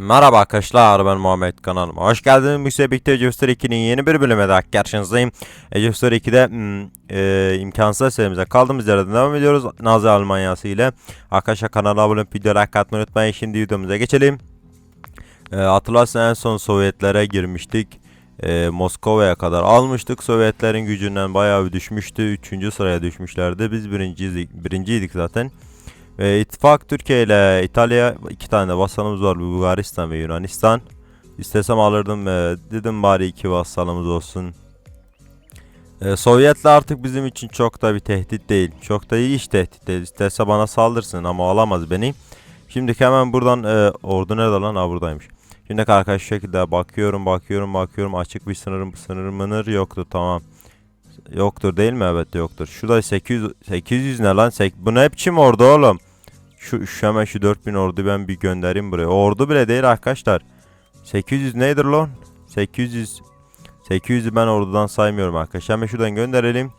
Merhaba arkadaşlar ben Muhammed kanalıma hoş geldiniz. Bu sefer birlikte Age of Story 2'nin yeni bir bölümüne daha karşınızdayım. Story 2'de hmm, e, imkansız serimize kaldığımız yerden devam ediyoruz. Nazi Almanyası ile. Arkadaşlar kanala abone olup videoya like atmayı unutmayın. Şimdi videomuza geçelim. E, hatırlarsan en son Sovyetlere girmiştik. E, Moskova'ya kadar almıştık. Sovyetlerin gücünden bayağı bir düşmüştü. Üçüncü sıraya düşmüşlerdi. Biz birinciydik, birinciydik zaten. E, İttifak Türkiye ile İtalya iki tane vasalımız var Bulgaristan ve Yunanistan. İstesem alırdım e, dedim bari iki vasalımız olsun. E, Sovyetler artık bizim için çok da bir tehdit değil. Çok da iyi iş tehdit değil. İsterse bana saldırsın ama alamaz beni. Şimdi hemen buradan e, ordu nerede lan? Ha buradaymış. Şimdi arkadaş şu şekilde bakıyorum bakıyorum bakıyorum açık bir sınırım sınır mınır yoktu tamam. Yoktur değil mi? Evet yoktur. Şurada 800 800 ne lan? Bu ne biçim ordu oğlum? Şu, şu şu 4000 ordu ben bir göndereyim buraya. Ordu bile değil arkadaşlar. 800 nedir lan? 800 800'ü ben ordudan saymıyorum arkadaşlar. Hemen şuradan gönderelim.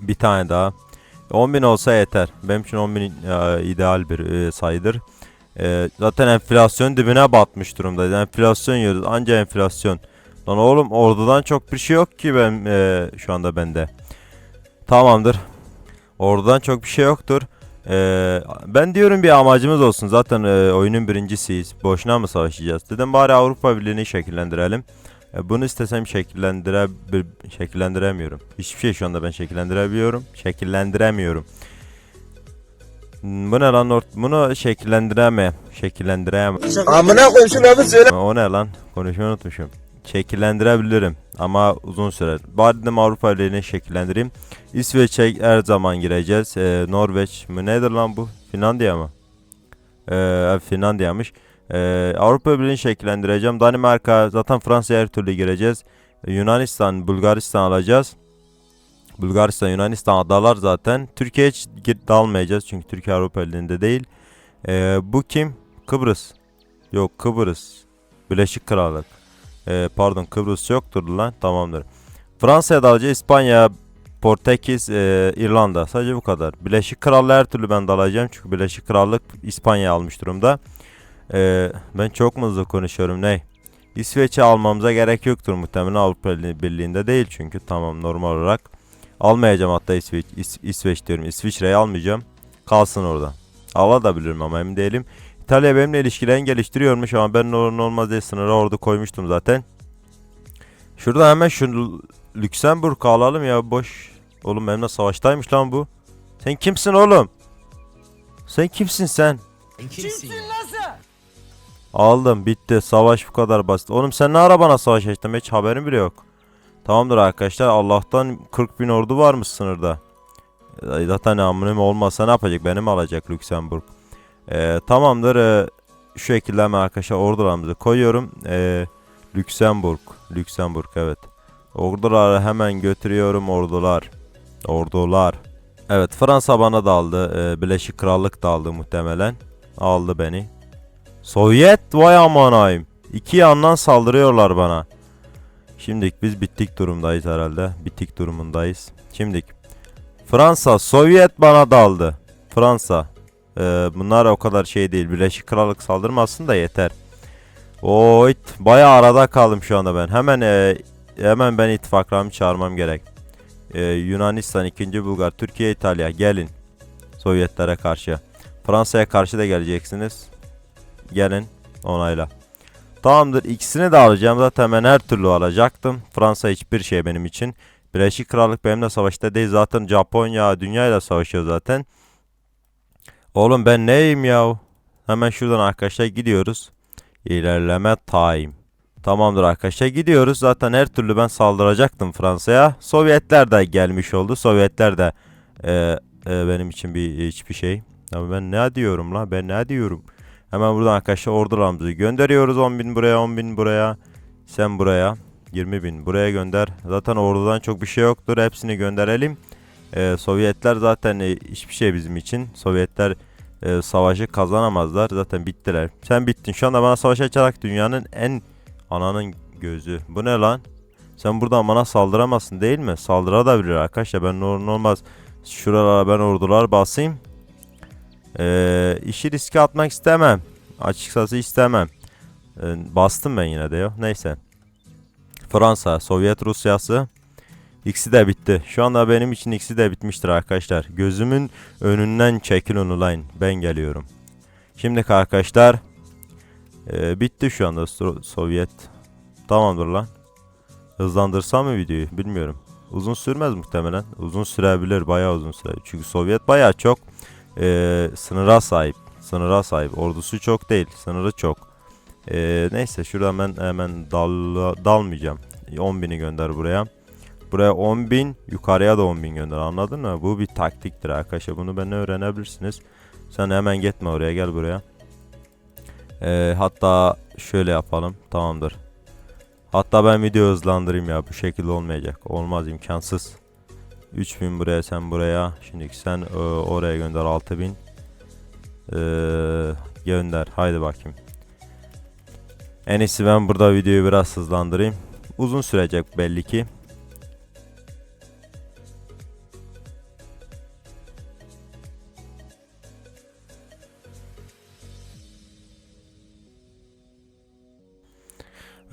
Bir tane daha. 10.000 olsa yeter. Benim için 10.000 e, ideal bir e, sayıdır. E, zaten enflasyon dibine batmış durumda. Enflasyon yiyoruz. Anca enflasyon. Lan oğlum ordudan çok bir şey yok ki ben e, şu anda bende. Tamamdır. Ordudan çok bir şey yoktur. Ee, ben diyorum bir amacımız olsun. Zaten e, oyunun birincisiyiz. Boşuna mı savaşacağız? Dedim bari Avrupa Birliği'ni şekillendirelim. E, bunu istesem şekillendire şekillendiremiyorum. Hiçbir şey şu anda ben şekillendirebiliyorum. Şekillendiremiyorum. Bu ne lan? Bunu şekillendireme. Şekillendiremem. Amına koyayım şu lafı söyle. O ne lan? Konuşmayı unutmuşum. Şekillendirebilirim ama uzun sürer. Bari dedim Avrupa Birliği'ni şekillendireyim. İsveç'e her zaman gireceğiz. Ee, Norveç mi nedir lan bu? Finlandiya mı? Ee, Finlandiya'mış. Ee, Avrupa Birliği'ni şekillendireceğim. Danimarka zaten Fransa'ya her türlü gireceğiz. Ee, Yunanistan, Bulgaristan alacağız. Bulgaristan, Yunanistan adalar zaten. Türkiye'ye hiç dalmayacağız çünkü Türkiye Avrupa Birliği'nde değil. Ee, bu kim? Kıbrıs. Yok Kıbrıs. Birleşik Krallık. Ee, pardon Kıbrıs yoktur lan. Tamamdır. Fransa'ya dalacağız. İspanya, Portekiz, e, İrlanda. Sadece bu kadar. Birleşik Krallığı her türlü ben dalacağım. Çünkü Birleşik Krallık İspanya almış durumda. Ee, ben çok mu hızlı konuşuyorum ne? İsveç'i almamıza gerek yoktur muhtemelen Avrupa Birliği'nde değil çünkü tamam normal olarak. Almayacağım hatta İsveç, İs- İsveç diyorum. İsviçre'yi almayacağım. Kalsın orada. Alabilirim ama emin değilim. İtalya benimle ilişkilerini geliştiriyormuş ama ben olur olmaz diye sınıra ordu koymuştum zaten. Şurada hemen şu Lüksemburg alalım ya boş. Oğlum benimle savaştaymış lan bu. Sen kimsin oğlum? Sen kimsin sen? Kimsin ya? Aldım bitti savaş bu kadar basit. Oğlum sen ne ara bana savaş açtın hiç haberim bile yok. Tamamdır arkadaşlar Allah'tan 40 bin ordu varmış sınırda. Zaten amınım olmazsa ne yapacak beni mi alacak Lüksemburg. E, tamamdır e, şu şekilde arkadaşlar ordularımızı koyuyorum. E, Lüksemburg. Lüksemburg evet. Orduları hemen götürüyorum ordular. Ordular. Evet Fransa bana da aldı. E, Birleşik Krallık da aldı muhtemelen. Aldı beni. Sovyet vay amanayım. İki yandan saldırıyorlar bana. Şimdilik biz bittik durumdayız herhalde. Bittik durumundayız. Şimdilik. Fransa, Sovyet bana daldı. Fransa. Ee, bunlar o kadar şey değil. Birleşik Krallık saldırmasın da yeter. Oy, bayağı arada kaldım şu anda ben. Hemen e, hemen ben ittifaklarımı çağırmam gerek. Ee, Yunanistan, 2. Bulgar, Türkiye, İtalya gelin. Sovyetlere karşı. Fransa'ya karşı da geleceksiniz. Gelin onayla. Tamamdır ikisini de alacağım zaten ben her türlü alacaktım. Fransa hiçbir şey benim için. Birleşik Krallık benimle savaşta değil zaten Japonya dünyayla savaşıyor zaten. Oğlum ben neyim ya? Hemen şuradan arkadaşlar gidiyoruz. İlerleme time. Tamamdır arkadaşlar gidiyoruz. Zaten her türlü ben saldıracaktım Fransa'ya. Sovyetler de gelmiş oldu. Sovyetler de e, e, benim için bir hiçbir şey. Ama ben ne diyorum la? Ben ne diyorum? Hemen buradan arkadaşlar ordularımızı gönderiyoruz. 10.000 buraya 10.000 buraya. Sen buraya. 20.000 buraya gönder. Zaten ordudan çok bir şey yoktur. Hepsini gönderelim. Ee, Sovyetler zaten e, hiçbir şey bizim için. Sovyetler e, savaşı kazanamazlar. Zaten bittiler. Sen bittin. Şu anda bana savaş açarak dünyanın en ananın gözü. Bu ne lan? Sen buradan bana saldıramazsın değil mi? Saldırabilir arkadaşlar. Ben normal olmaz. Şuralara ben ordular basayım. Ee, işi riske atmak istemem. Açıkçası istemem. Ee, bastım ben yine de yok. Neyse. Fransa, Sovyet Rusyası. İkisi de bitti. Şu anda benim için ikisi de bitmiştir arkadaşlar. Gözümün önünden çekil unulayın. Ben geliyorum. Şimdi arkadaşlar. ee, bitti şu anda So- Sovyet. Tamamdır lan. Hızlandırsam mı videoyu bilmiyorum. Uzun sürmez muhtemelen. Uzun sürebilir. Bayağı uzun sürer. Çünkü Sovyet bayağı çok ee, sınıra sahip. Sınıra sahip. Ordusu çok değil. Sınırı çok. Ee, neyse şuradan ben hemen dal, dalmayacağım. 10.000'i gönder buraya. Buraya 10.000 yukarıya da 10.000 gönder anladın mı? Bu bir taktiktir arkadaşlar. Bunu benden öğrenebilirsiniz. Sen hemen gitme oraya gel buraya. Ee, hatta şöyle yapalım. Tamamdır. Hatta ben video hızlandırayım ya. Bu şekilde olmayacak. Olmaz imkansız. 3000 buraya sen buraya. Şimdi sen e, oraya gönder 6000. Ee, gönder. Haydi bakayım. En iyisi ben burada videoyu biraz hızlandırayım. Uzun sürecek belli ki.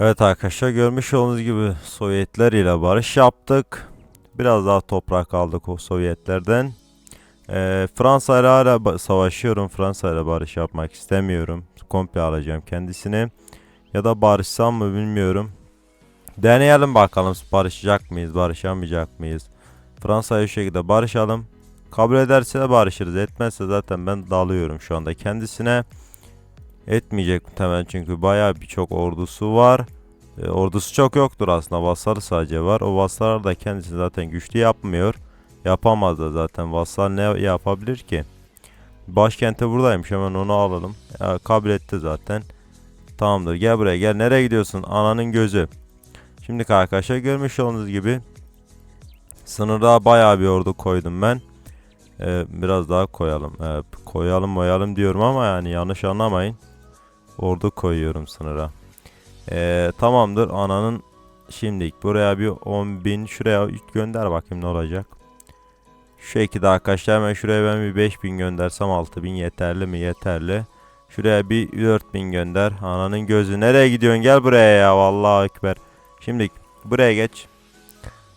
Evet arkadaşlar görmüş olduğunuz gibi Sovyetler ile barış yaptık. Biraz daha toprak aldık o Sovyetlerden. Ee, Fransa ile hala savaşıyorum. Fransa ile barış yapmak istemiyorum. Komple alacağım kendisini. Ya da barışsam mı bilmiyorum. Deneyelim bakalım barışacak mıyız, barışamayacak mıyız? Fransa'ya şu şekilde barışalım. Kabul ederse de barışırız. Etmezse zaten ben dalıyorum şu anda kendisine. Etmeyecek muhtemelen çünkü bayağı birçok ordusu var. E, ordusu çok yoktur aslında. Vassalı sadece var. O vassalar da kendisi zaten güçlü yapmıyor. Yapamaz da zaten. Vassal ne yapabilir ki? Başkente buradaymış. Hemen onu alalım. Ya, kabul etti zaten. Tamamdır. Gel buraya gel. Nereye gidiyorsun? Ananın gözü. Şimdi arkadaşlar görmüş olduğunuz gibi sınırda bayağı bir ordu koydum ben. Ee, biraz daha koyalım. Ee, koyalım koyalım diyorum ama yani yanlış anlamayın. Ordu koyuyorum sınıra. Ee, tamamdır. Ananın şimdilik buraya bir 10.000 şuraya gönder bakayım ne olacak. Şu şekilde arkadaşlar hemen şuraya ben bir 5000 göndersem 6000 yeterli mi? Yeterli. Şuraya bir 4000 gönder. Ananın gözü nereye gidiyorsun? Gel buraya ya. Vallahi ekber. Şimdilik buraya geç.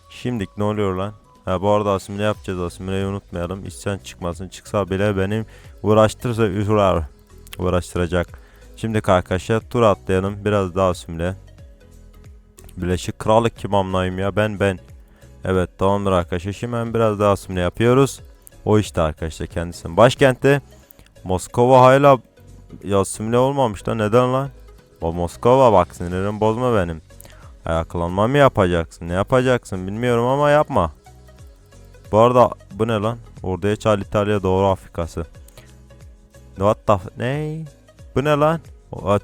Şimdilik ne oluyor lan? Ha bu arada asimile yapacağız. Asimileyi unutmayalım. İsyan çıkmasın. Çıksa bile benim uğraştırırsa uğrar. Uğraştıracak. Şimdi arkadaşlar tur atlayalım. Biraz daha asimile. Birleşik Krallık kim amlayım ya? Ben ben. Evet tamamdır arkadaşlar. Şimdi hemen biraz daha asimile yapıyoruz. O işte arkadaşlar kendisinin başkenti. Moskova hala ya asimile olmamış da neden lan? O Moskova bak sinirimi bozma benim. Ayaklanma mı yapacaksın? Ne yapacaksın bilmiyorum ama yapma. Bu arada bu ne lan? Orduya çal İtalya Doğu Afrikası. What the ne? Bu ne lan?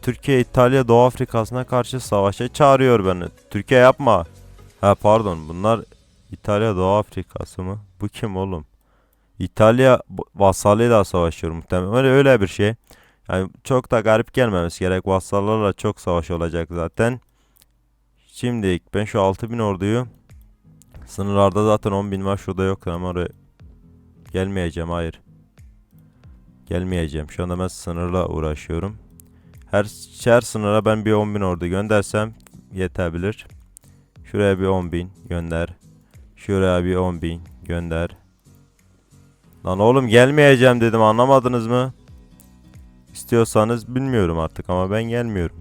Türkiye İtalya Doğu Afrikası'na karşı savaşa çağırıyor beni. Türkiye yapma. Ha pardon bunlar İtalya Doğu Afrikası mı? Bu kim oğlum? İtalya vassalıyla savaşıyor muhtemelen. Öyle, öyle bir şey. Yani çok da garip gelmemesi gerek. Vassallarla çok savaş olacak zaten. Şimdi ben şu 6000 orduyu sınırlarda zaten 10.000 var şurada yok ama oraya gelmeyeceğim hayır. Gelmeyeceğim. Şu anda ben sınırla uğraşıyorum. Her, her sınıra ben bir 10.000 ordu göndersem yetebilir. Şuraya bir 10.000 gönder. Şuraya bir 10.000 gönder. Lan oğlum gelmeyeceğim dedim anlamadınız mı? İstiyorsanız bilmiyorum artık ama ben gelmiyorum.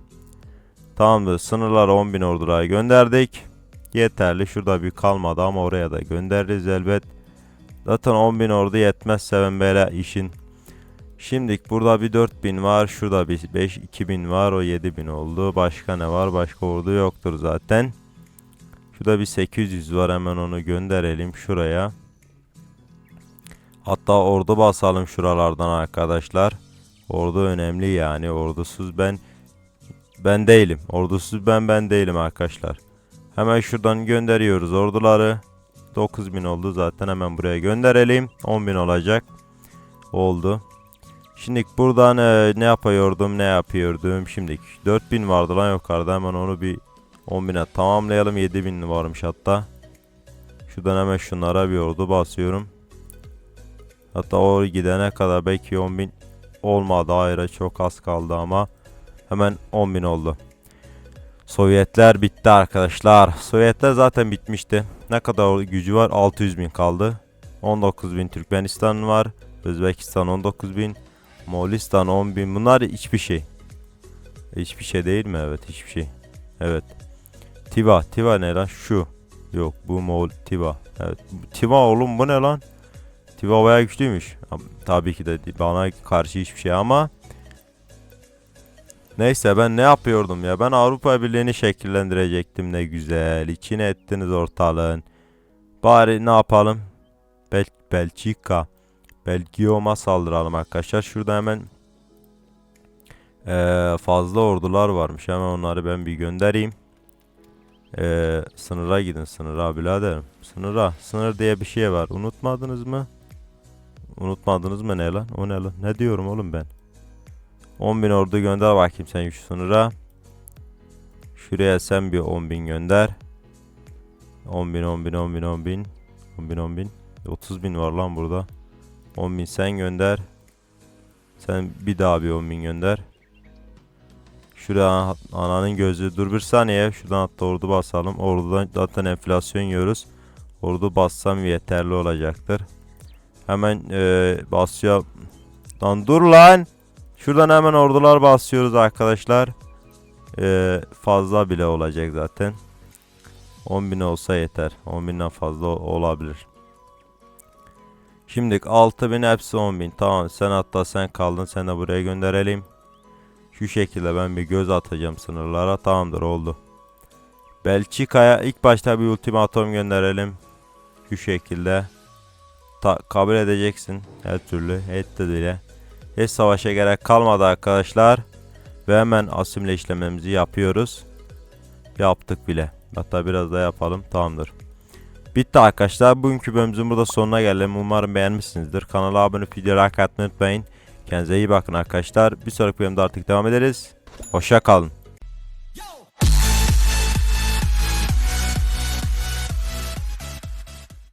Tamamdır. Sınırlara 10.000 orduları gönderdik. Yeterli. Şurada bir kalmadı ama oraya da göndeririz elbet. Zaten 10.000 ordu yetmezse ben böyle işin. Şimdilik burada bir 4000 var. Şurada bir 5 2000 var. O 7000 oldu. Başka ne var? Başka ordu yoktur zaten. Şurada bir 800 var. Hemen onu gönderelim şuraya. Hatta ordu basalım şuralardan arkadaşlar. Ordu önemli yani. Ordusuz ben ben değilim. Ordusuz ben ben değilim arkadaşlar. Hemen şuradan gönderiyoruz orduları. 9000 oldu zaten hemen buraya gönderelim. 10.000 olacak. Oldu. Şimdi buradan e, ne yapıyordum ne yapıyordum. Şimdi 4000 vardı lan yukarıda hemen onu bir 10.000'e tamamlayalım. 7000 varmış hatta. Şuradan hemen şunlara bir ordu basıyorum. Hatta o gidene kadar belki 10.000 olmadı. Hayır çok az kaldı ama. Hemen 10.000 oldu. Sovyetler bitti arkadaşlar. Sovyetler zaten bitmişti. Ne kadar gücü var? 600.000 kaldı. 19.000 Türkmenistan var. Özbekistan 19.000. Moğolistan 10.000. Bunlar hiçbir şey. Hiçbir şey değil mi? Evet hiçbir şey. Evet. Tiva. Tiva ne lan? Şu. Yok bu Moğol. Tiva. Evet. Tiva oğlum bu ne lan? Tiva bayağı güçlüymüş. Tabii ki de bana karşı hiçbir şey ama Neyse ben ne yapıyordum ya? Ben Avrupa Birliği'ni şekillendirecektim ne güzel. İçine ettiniz ortalığın. Bari ne yapalım? Bel Belçika. Belgium'a saldıralım arkadaşlar. Şurada hemen eee, fazla ordular varmış. Hemen onları ben bir göndereyim. Eee, sınıra gidin sınıra biraderim. Sınıra. Sınır diye bir şey var. Unutmadınız mı? Unutmadınız mı ne lan? O ne lan? Ne diyorum oğlum ben? 10.000 ordu gönder bakayım sen şu sınıra. Şuraya sen bir 10.000 gönder. 10.000 10.000 10.000 10.000 10.000 10.000 30.000 var lan burada. 10.000 sen gönder. Sen bir daha bir 10.000 gönder. Şuraya ananın gözü dur bir saniye şuradan hatta ordu basalım. Ordudan zaten enflasyon yiyoruz. Ordu bassam yeterli olacaktır. Hemen eee basıyor. Lan dur lan. Şuradan hemen ordular basıyoruz arkadaşlar. Ee, fazla bile olacak zaten. 10.000 olsa yeter. 10.000'den fazla ol- olabilir. Şimdi 6.000 hepsi 10.000. Tamam sen hatta sen kaldın. Sen de buraya gönderelim. Şu şekilde ben bir göz atacağım sınırlara. Tamamdır oldu. Belçika'ya ilk başta bir ultimatom gönderelim. Şu şekilde. Ta- kabul edeceksin. Her türlü. Et de dile. Hiç savaşa gerek kalmadı arkadaşlar. Ve hemen asimle işlememizi yapıyoruz. Yaptık bile. Hatta biraz daha yapalım. Tamamdır. Bitti arkadaşlar. Bugünkü bölümümüzün burada sonuna gelelim. Umarım beğenmişsinizdir. Kanala abone olup videoyu like atmayı unutmayın. Kendinize iyi bakın arkadaşlar. Bir sonraki bölümde artık devam ederiz. Hoşça kalın.